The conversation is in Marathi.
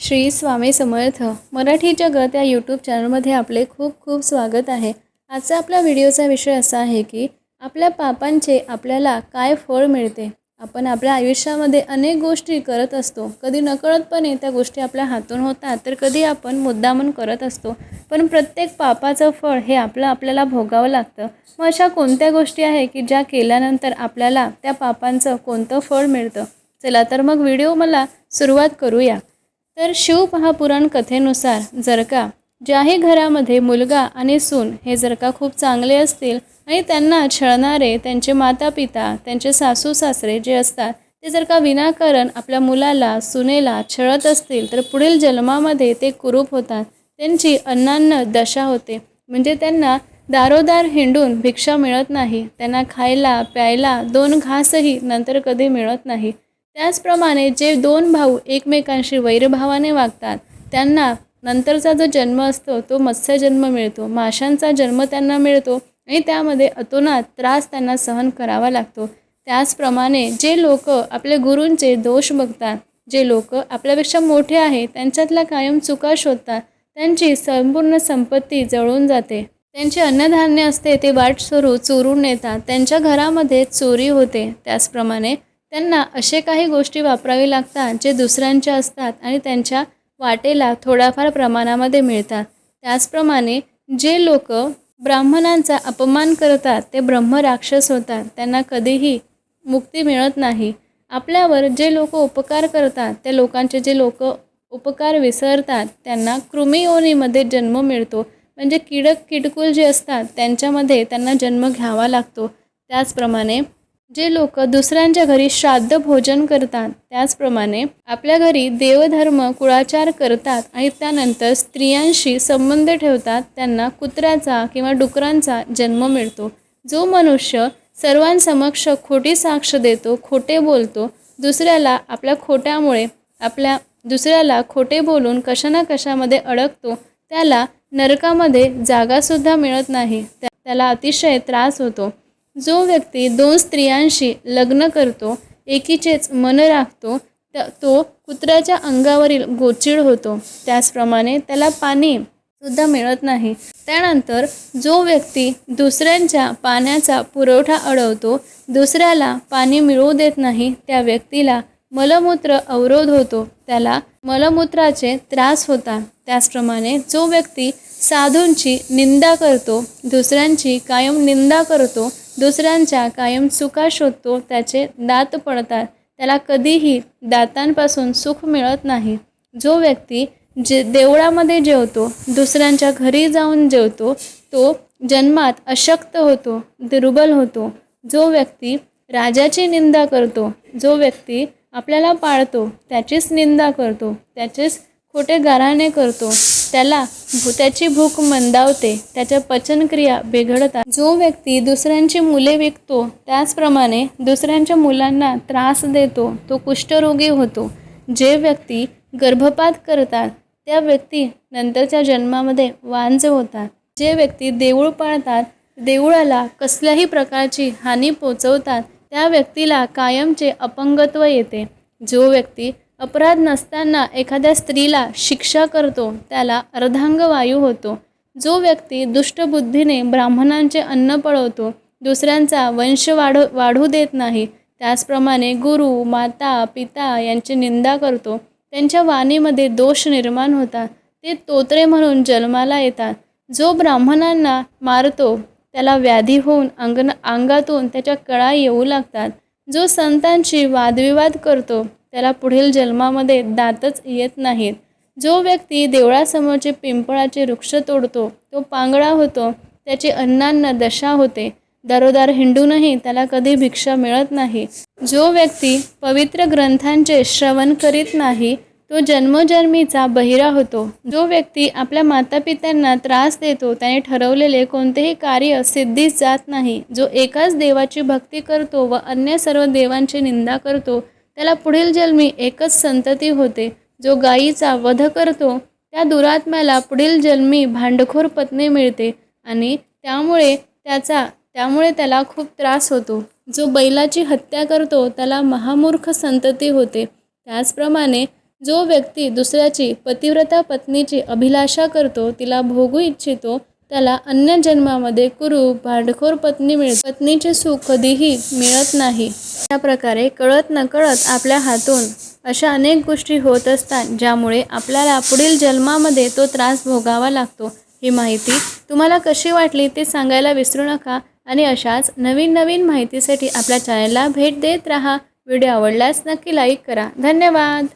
श्री स्वामी समर्थ मराठी जगत या यूट्यूब चॅनलमध्ये आपले खूप खूप स्वागत आहे. आजचा आपल्या व्हिडिओचा विषय असा आहे की आपल्या पापांचे आपल्याला काय फळ मिळते? आपण आपल्या आयुष्यामध्ये अनेक गोष्टी करत असतो. कधी नकळतपणे त्या गोष्टी आपल्या हातून होतात तर कधी आपण मुद्दामून करत असतो. पण प्रत्येक पापाचं फळ हे आपलं आपल्याला भोगावं लागतं. मग अशा कोणत्या गोष्टी आहे की ज्या केल्यानंतर आपल्याला त्या पापांचं कोणतं फळ मिळतं? चला तर मग व्हिडिओ मला सुरुवात करूया. तर शिवमहापुराण कथेनुसार जर का ज्याही घरामध्ये मुलगा आणि सून हे जर का खूप चांगले असतील आणि त्यांना छळणारे त्यांचे माता पिता त्यांचे सासू सासरे जे असतात ते जर का विनाकारण आपल्या मुलाला सुनेला छळत असतील तर पुढील जन्मामध्ये ते कुरूप होतात. त्यांची अन्नान्न दशा होते. म्हणजे त्यांना दारोदार हिंडून भिक्षा मिळत नाही. त्यांना खायला प्यायला दोन घासही नंतर कधी मिळत नाही. त्याचप्रमाणे जे दोन भाऊ एकमेकांशी वैरभावाने वागतात त्यांना नंतरचा जो जन्म असतो तो मत्स्य जन्म मिळतो. माशांचा जन्म त्यांना मिळतो आणि त्यामध्ये अतोनात त्रास त्यांना सहन करावा लागतो. त्याचप्रमाणे जे लोक आपले गुरूंचे दोष बघतात जे लोक आपल्यापेक्षा मोठे आहेत त्यांच्यातल्या कायम चुका शोधतात त्यांची संपूर्ण संपत्ती जळून जाते. त्यांचे अन्नधान्य असते ते वाट सुरू चोरून नेतात त्यांच्या घरामध्ये चोरी होते. त्याचप्रमाणे त्यांना असे काही गोष्टी वापरावी लागतात जे दुसऱ्यांच्या असतात आणि त्यांच्या वाटेला थोड्याफार प्रमाणामध्ये मिळतात. त्याचप्रमाणे जे लोक ब्राह्मणांचा अपमान करतात ते ब्रह्मराक्षस होतात. त्यांना कधीही मुक्ती मिळत नाही. आपल्यावर जे लोक उपकार करतात त्या लोकांचे जे लोक उपकार विसरतात त्यांना कृमियोनीमध्ये जन्म मिळतो. म्हणजे किडक किडकुल जे असतात त्यांच्यामध्ये त्यांना जन्म घ्यावा लागतो. त्याचप्रमाणे जे लोक दुसऱ्यांच्या घरी श्राद्ध भोजन करतात त्याचप्रमाणे आपल्या घरी देवधर्म कुळाचार करतात आणि त्यानंतर स्त्रियांशी संबंध ठेवतात त्यांना कुत्र्याचा किंवा डुकरांचा जन्म मिळतो. जो मनुष्य सर्वांसमक्ष खोटी साक्ष देतो खोटे बोलतो दुसऱ्याला आपल्या खोट्यामुळे आपल्या दुसऱ्याला खोटे बोलून कशा ना कशामध्ये अडकतो त्याला नरकामध्ये जागासुद्धा मिळत नाही. त्या त्याला अतिशय त्रास होतो. जो व्यक्ती दोन स्त्रियांशी लग्न करतो एकीचेच मन राखतो तो कुत्र्याच्या अंगावरील गोचिड होतो. त्याचप्रमाणे त्याला पाणी सुद्धा मिळत नाही. त्यानंतर जो व्यक्ती दुसऱ्यांच्या पाण्याचा पुरवठा अडवतो दुसऱ्याला पाणी मिळवू देत नाही त्या व्यक्तीला मलमूत्र अवरोध होतो. त्याला मलमूत्राचे त्रास होतात. त्याचप्रमाणे जो व्यक्ती साधूंची निंदा करतो दुसऱ्यांची कायम निंदा करतो दुसऱ्यांच्या कायम चुका शोधतो त्याचे दात पडतात. त्याला कधीही दातांपासून सुख मिळत नाही. जो व्यक्ती जे देवळामध्ये जेवतो दुसऱ्यांच्या घरी जाऊन जेवतो तो जन्मात अशक्त होतो दुर्बल होतो. जो व्यक्ती राजाची निंदा करतो जो व्यक्ती आपल्याला पाळतो त्याचीच निंदा करतो त्याचेच खोटे गाराणे करतो. त्याला त्याची भूक मंदावते त्याच्या पचनक्रिया बिघडतात. जो व्यक्ती दुसऱ्यांची मुले विकतो त्याचप्रमाणे दुसऱ्यांच्या मुलांना त्रास देतो तो कुष्ठरोगी होतो. जे व्यक्ती गर्भपात करतात त्या व्यक्ती नंतरच्या जन्मामध्ये वांज होतात. जे व्यक्ती देऊळ पाळतात देऊळाला कसल्याही प्रकारची हानी पोचवतात त्या व्यक्तीला कायमचे अपंगत्व येते. जो व्यक्ती अपराध नसताना एखाद्या स्त्रीला शिक्षा करतो त्याला अर्धांगवायू होतो. जो व्यक्ती दुष्टबुद्धीने ब्राह्मणांचे अन्न पळवतो दुसऱ्यांचा वंश वाढू वाढू देत नाही त्याचप्रमाणे गुरु माता पिता यांची निंदा करतो. त्यांच्या वाणीमध्ये दोष निर्माण होतात. ते तोत्रे म्हणून जन्माला येतात. जो ब्राह्मणांना मारतो त्याला व्याधी होऊन अंगण अंगातून त्याच्या कळा येऊ लागतात. जो संतांशी वादविवाद करतो त्याला पुढील जन्मामध्ये दातच येत नाहीत. जो व्यक्ती देवळासमोरचे पिंपळाचे वृक्ष तोडतो तो पांगळा होतो त्याची अन्नान्न दशा होते. दारोदार हिंडूनही त्याला कधी भिक्षा मिळत नाही. जो व्यक्ती पवित्र ग्रंथांचे श्रवण करीत नाही तो जन्मोजन्मीचा बहिरा होतो. जो व्यक्ती आपल्या मातापित्यांना त्रास देतो त्याने ठरवलेले कोणतेही कार्य सिद्धीस जात नाही. जो एकाच देवाची भक्ती करतो व अन्य सर्व देवांची निंदा करतो त्याला पुढील जन्मी एकच संतती होते जो गायीचा वध करतो. त्या दुरात्म्याला पुढील जन्मी भांडखोर पत्नी मिळते आणि त्यामुळे त्याचा त्यामुळे त्याला खूप त्रास होतो. जो बैलाची हत्या करतो त्याला महामूर्ख संतती होते. त्याचप्रमाणे जो व्यक्ती दुसऱ्याची पतिव्रता पत्नीची अभिलाषा करतो तिला भोगू इच्छितो त्याला अन्य जन्मामध्ये कुरूप भांडखोर पत्नी मिळते पत्नीचे सुख कधीही मिळत नाही. त्या प्रकारे कळत नकळत आपल्या हातून अशा अनेक गोष्टी होत असतात ज्यामुळे आपल्याला पुढील जन्मामध्ये तो त्रास भोगावा लागतो. ही माहिती तुम्हाला कशी वाटली ते सांगायला विसरू नका आणि अशाच नवीन नवीन माहितीसाठी आपल्या चॅनलला भेट देत राहा. व्हिडिओ आवडल्यास नक्की लाईक करा. धन्यवाद!